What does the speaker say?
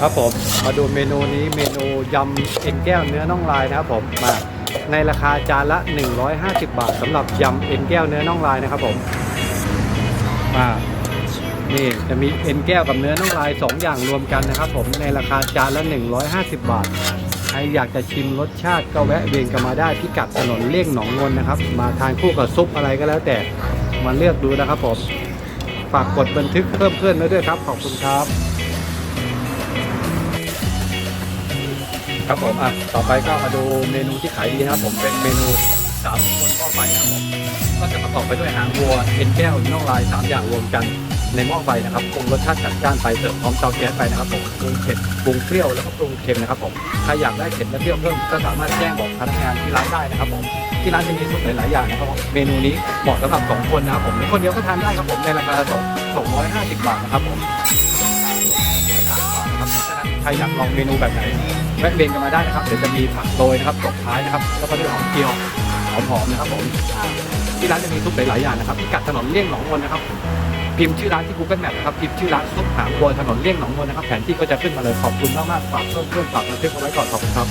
ครับผมมาดูเมนูนี้เมนูยำเอ็นแก้วเนื้อน่องลายนะครับผมมาในราคาจานละ 150 บาทสำหรับยำเอ็นแก้วเนื้อน่องลายนะครับผมมานี่จะมีเอ็นแก้วกับเนื้อน่องลาย 2 อย่างรวมกันนะครับผมในราคาจานละ 150 บาทใครอยากจะชิมรสชาติก็แวะเวียนกันมาได้พิกัดถนนเลี่ยงหนองนนนะครับ มาทานคู่กับซุปอะไรก็แล้วแต่มาเลือกดูนะครับผมฝากกดบันทึกเพิ่มเพื่อนไว้ด้วยครับขอบคุณครับ ครับผมอะต่อไปก็มาดูเมนูที่ขายดีนะครับผมเป็นเมนูสามคนหม้อไฟนะครับผมก็จะประกอบไปด้วยหางวัวเอ็นแก้วน่องลายสามอย่างรวมกันในหม้อไฟนะครับปรุงรสชาติจัดจ้านไปเสิร์ฟพร้อมเตาแก๊สไปนะครับผมปรุงเผ็ดปรุงเปรี้ยวแล้วก็ปรุงเค็มนะครับผมใครอยากได้เผ็ดและเปรี้ยวเพิ่มก็สามารถแจ้งบอกพนักงานที่ร้านได้นะครับผมที่ร้านจะมีซุปหลายๆอย่างนะครับผมเมนูนี้เหมาะสำหรับสองคนนะครับผมคนเดียวก็ทานได้ครับผมในราคาสองสองร้อยห้าสิบบาทนะครับผมใครอยากลองเมนูแบบไหน แวะเวียนกันมาได้นะครับ เดี๋ยวจะมีผักโรยนะครับตบท้ายนะครับ แล้วก็ด้วยหอมเจียวหอมหอมนะครับผมที่ร้านจะมีซุปหลายๆอย่างนะครับพิกัดถนนเลี่ยงหนองมนนะครับ พิมพ์ชื่อร้านที่ Google Map นะครับพิมพ์ชื่อร้านซุปหางวัวถนนเลี่ยงหนองมนนะครับแผนที่ก็จะขึ้นมาเลยขอบคุณมากๆฝากเพิ่มเพื่อนฝากบันทึกเอาไว้ก่อนขอบคุณครับ